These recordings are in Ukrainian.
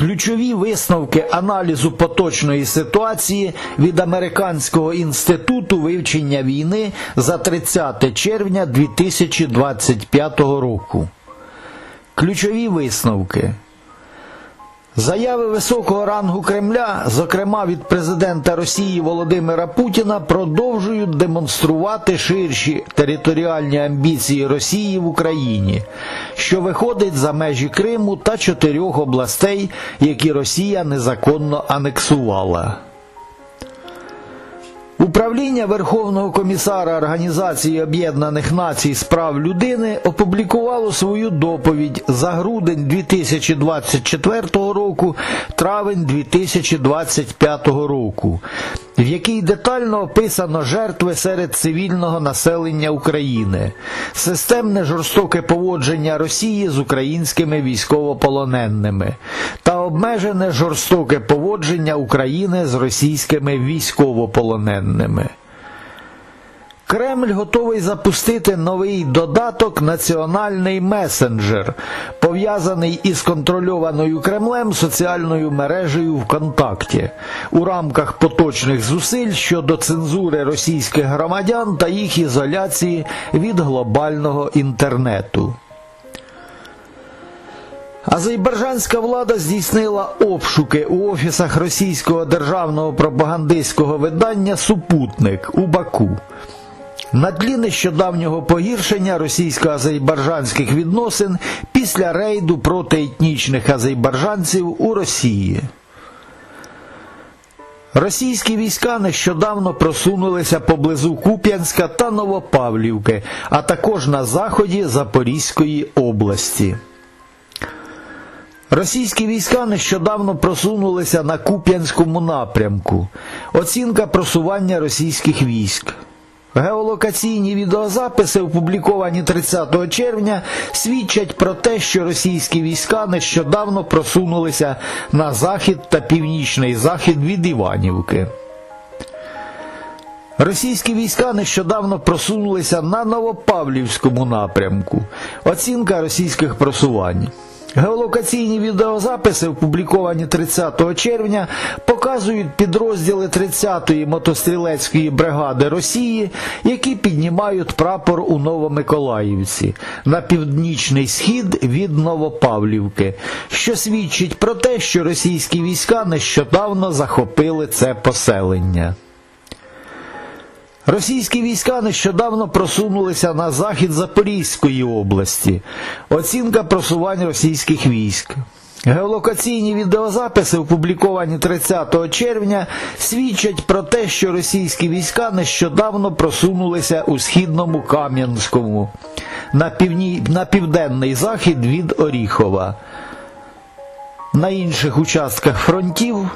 Ключові висновки аналізу поточної ситуації від Американського інституту вивчення війни за 30 червня 2025 року. Ключові висновки. Заяви високого рангу Кремля, зокрема від президента Росії Володимира Путіна, продовжують демонструвати ширші територіальні амбіції Росії в Україні, що виходить за межі Криму та чотирьох областей, які Росія незаконно анексувала. Управління Верховного комісара Організації Об'єднаних Націй з прав людини опублікувало свою доповідь за грудень 2024 року, травень 2025 року, в якій детально описано жертви серед цивільного населення України, системне жорстоке поводження Росії з українськими військовополоненими та обмежене жорстоке поводження України з російськими військовополоненими. Кремль готовий запустити новий додаток Національний месенджер, пов'язаний із контрольованою Кремлем соціальною мережею ВКонтакті у рамках поточних зусиль щодо цензури російських громадян та їх ізоляції від глобального інтернету. Азербайджанська влада здійснила обшуки у офісах російського державного пропагандистського видання Супутник у Баку. На тлі нещодавнього погіршення російсько-азербайджанських відносин після рейду проти етнічних азербайджанців у Росії. Російські війська нещодавно просунулися поблизу Куп'янська та Новопавлівки, а також на заході Запорізької області. Російські війська нещодавно просунулися на Куп'янському напрямку. Оцінка просування російських військ. Геолокаційні відеозаписи, опубліковані 30 червня, свідчать про те, що російські війська нещодавно просунулися на захід та північний захід від Іванівки. Російські війська нещодавно просунулися на Новопавлівському напрямку. Оцінка російських просувань. Геолокаційні відеозаписи, опубліковані 30 червня, показують підрозділи 30-ї мотострілецької бригади Росії, які піднімають прапор у Новомиколаївці на північний схід від Новопавлівки, що свідчить про те, що російські війська нещодавно захопили це поселення. Російські війська нещодавно просунулися на захід Запорізької області. Оцінка просувань російських військ. Геолокаційні відеозаписи, опубліковані 30 червня, свідчать про те, що російські війська нещодавно просунулися у східному Кам'янському на, півні... на південний захід від Оріхова. На інших участках фронтів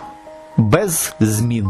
без змін.